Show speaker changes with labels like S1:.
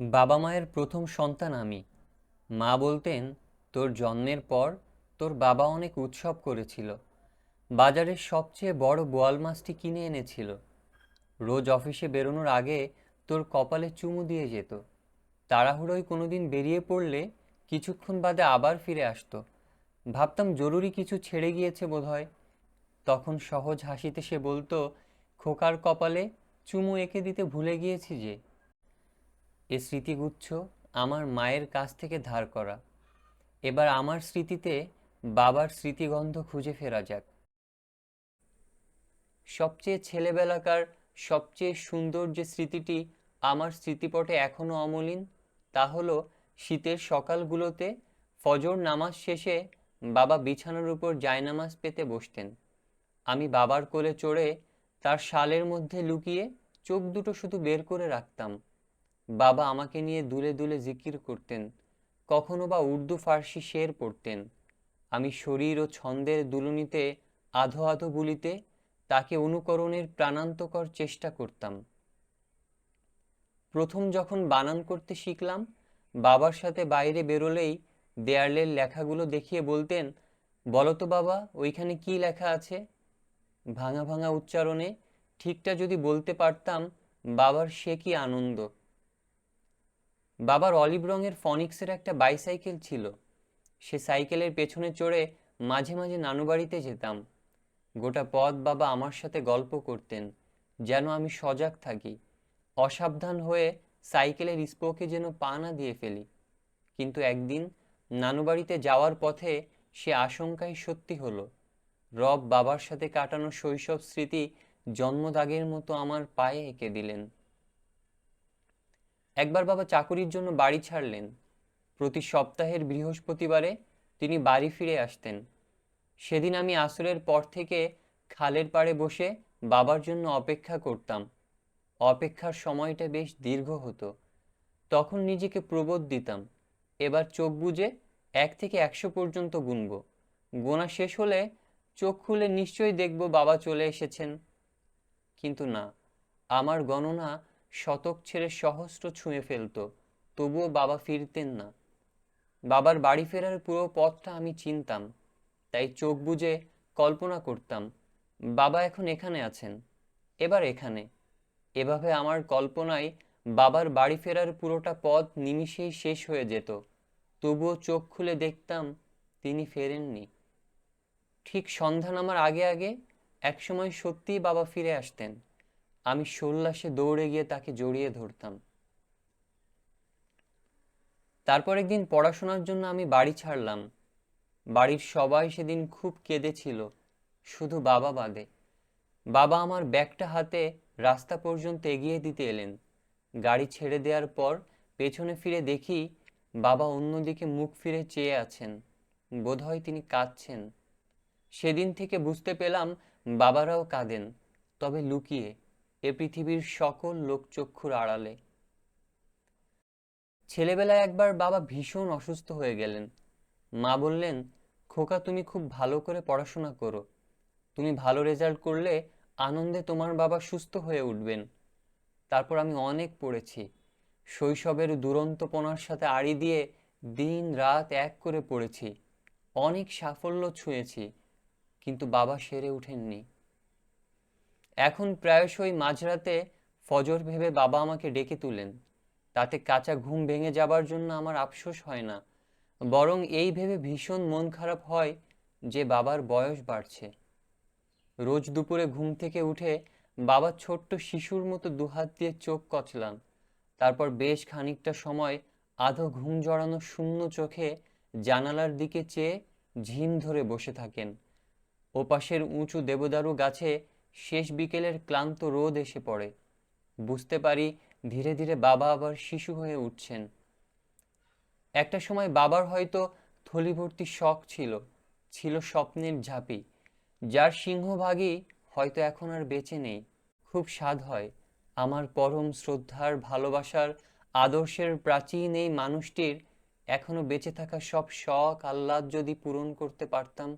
S1: বাবা মায়ের প্রথম সন্তান আমি। মা বলতেন, তোর জন্মের পর তোর বাবা অনেক উৎসব করেছিল। বাজারের সবচেয়ে বড় বোয়াল মাছটি কিনে এনেছিল। রোজ অফিসে বেরোনোর আগে তোর কপালে চুমু দিয়ে যেত। তাড়াহুড়োয় কোনোদিন বেরিয়ে পড়লে কিছুক্ষণ বাদে আবার ফিরে আসতো। ভাবতাম জরুরি কিছু ছেড়ে গিয়েছে বোধহয়। তখন সহজ হাসিতে সে বলতো, খোকার কপালে চুমু এঁকে দিতে ভুলে গিয়েছি যে এ স্মৃতিগুচ্ছ আমার মায়ের কাছ থেকে ধার করা। এবার আমার স্মৃতিতে বাবার স্মৃতিগন্ধ খুঁজে ফেরা যাক। সবচেয়ে ছেলেবেলাকার, সবচেয়ে সুন্দর যে স্মৃতিটি আমার স্মৃতিপটে এখনও অমলিন, তা হলো শীতের সকালগুলোতে ফজর নামাজ শেষে বাবা বিছানার উপর জায়নামাজ পেতে বসতেন। আমি বাবার কোলে চড়ে তার শালের মধ্যে লুকিয়ে চোখ দুটো শুধু বের করে রাখতাম। বাবা আমাকে নিয়ে দুলে দুলে জিকির করতেন, কখনো বা উর্দু ফার্সি শের পড়তেন। আমি শরীর ও ছন্দের দুলুনিতে, আধো আধো বুলিতে তাকে অনুকরণের প্রাণান্তকর চেষ্টা করতাম। প্রথম যখন বানান করতে শিখলাম, বাবার সাথে বাইরে বেরোলেই দেয়ালের লেখাগুলো দেখিয়ে বলতেন বলতো বাবা, ওইখানে কি লেখা আছে? ভাঙা ভাঙা উচ্চারণে ঠিকটা যদি বলতে পারতাম, বাবার সে কি আনন্দ। বাবার অলিভ রঙের ফনিক্সের একটা বাইসাইকেল ছিল। সে সাইকেলের পেছনে চড়ে মাঝে মাঝে নানু বাড়িতে যেতাম। গোটা পথ বাবা আমার সাথে গল্প করতেন, যেন আমি সজাগ থাকি, অসাবধান হয়ে সাইকেলের স্পোকে যেন পা না দিয়ে ফেলি। কিন্তু একদিন নানু বাড়িতে যাওয়ার পথে সে আশঙ্কাই সত্যি হলো। রব বাবার সাথে কাটানো শৈশব স্মৃতি জন্মদাগের মতো আমার পায়ে এঁকে দিলেন। একবার বাবা চাকুরির জন্য বাড়ি ছাড়লেন। প্রতি সপ্তাহের বৃহস্পতিবারে তিনি বাড়ি ফিরে আসতেন। সেদিন আমি আসরের পর থেকে খালের পাড়ে বসে বাবার জন্য অপেক্ষা করতাম। অপেক্ষার সময়টা বেশ দীর্ঘ হতো। তখন নিজেকে প্রবোধ দিতাম, এবার চোখ বুজে এক থেকে একশো পর্যন্ত গুনব। গোনা শেষ হলে চোখ খুলে নিশ্চয়ই দেখব বাবা চলে এসেছেন। কিন্তু না, আমার গণনা শতক ছেড়ে সহস্র ছুঁয়ে ফেলতো, তবুও বাবা ফিরতেন না। বাবার বাড়ি ফেরার পুরো পথটা আমি চিনতাম, তাই চোখ বুজে কল্পনা করতাম, বাবা এখন এখানে আছেন, এবার এখানে। এভাবে আমার কল্পনায় বাবার বাড়ি ফেরার পুরোটা পথ নিমিষেই শেষ হয়ে যেত, তবুও চোখ খুলে দেখতাম তিনি ফেরেননি। ঠিক সন্ধ্যা নামার আগে আগে একসময় সত্যিই বাবা ফিরে আসতেন। আমি সোল্লাসে দৌড়ে গিয়ে তাকে জড়িয়ে ধরতাম। তারপর একদিন পড়াশোনার জন্য আমি বাড়ি ছাড়লাম। বাড়ির সবাই সেদিন খুব কেঁদেছিল, শুধু বাবা বাদে। বাবা আমার ব্যাগটা হাতে রাস্তা পর্যন্ত এগিয়ে দিতে এলেন। গাড়ি ছেড়ে দেওয়ার পর পেছনে ফিরে দেখি বাবা অন্যদিকে মুখ ফিরে চেয়ে আছেন, বোধহয় তিনি কাঁদছেন। সেদিন থেকে বুঝতে পেলাম বাবারাও কাঁদেন, তবে লুকিয়ে। এ পৃথিবীর সকল লোকচক্ষুর আড়ালে। ছেলেবেলায় একবার বাবা ভীষণ অসুস্থ হয়ে গেলেন। মা বললেন, খোকা, তুমি খুব ভালো করে পড়াশোনা করো। তুমি ভালো রেজাল্ট করলে আনন্দে তোমার বাবা সুস্থ হয়ে উঠবেন। তারপর আমি অনেক পড়েছি। শৈশবের দুরন্তপনার সাথে আড়ি দিয়ে দিন রাত এক করে পড়েছি। অনেক সাফল্য ছুঁয়েছি, কিন্তু বাবা সেরে ওঠেননি। এখন প্রায়শই মাঝরাতে ফজর ভেবে বাবা আমাকে ডেকে তুলেন। তাতে কাঁচা ঘুম ভেঙে যাবার জন্য আমার আফসোস হয় না। বরং এই ভেবে ভীষণ মন খারাপ হয় যে বাবার বয়স বাড়ছে। রোজ দুপুরে ঘুম থেকে উঠে বাবা ছোট্ট শিশুর মতো দুহাত দিয়ে চোখ কচলান। তারপর বেশ খানিকটা সময় আধো ঘুম জড়ানো শূন্য চোখে জানালার দিকে চেয়ে ঝিম ধরে বসে থাকেন। ওপাশের উঁচু দেবদারু গাছে শেষ বিকেলের ক্লান্ত রোদ এসে পড়ে। বুঝতে পারি ধীরে ধীরে বাবা আবার শিশু হয়ে উঠছেন। একটা সময় বাবার হয়তো থলিভর্তি শখ ছিল ছিল স্বপ্নের ঝাঁপি, যার সিংহভাগই হয়তো এখন আর বেঁচে নেই। খুব স্বাদ হয়। আমার পরম শ্রদ্ধার, ভালোবাসার, আদর্শের প্রাচীন এই মানুষটির এখনও বেঁচে থাকা সব শখ, আহ্লাদ যদি পূরণ করতে পারতাম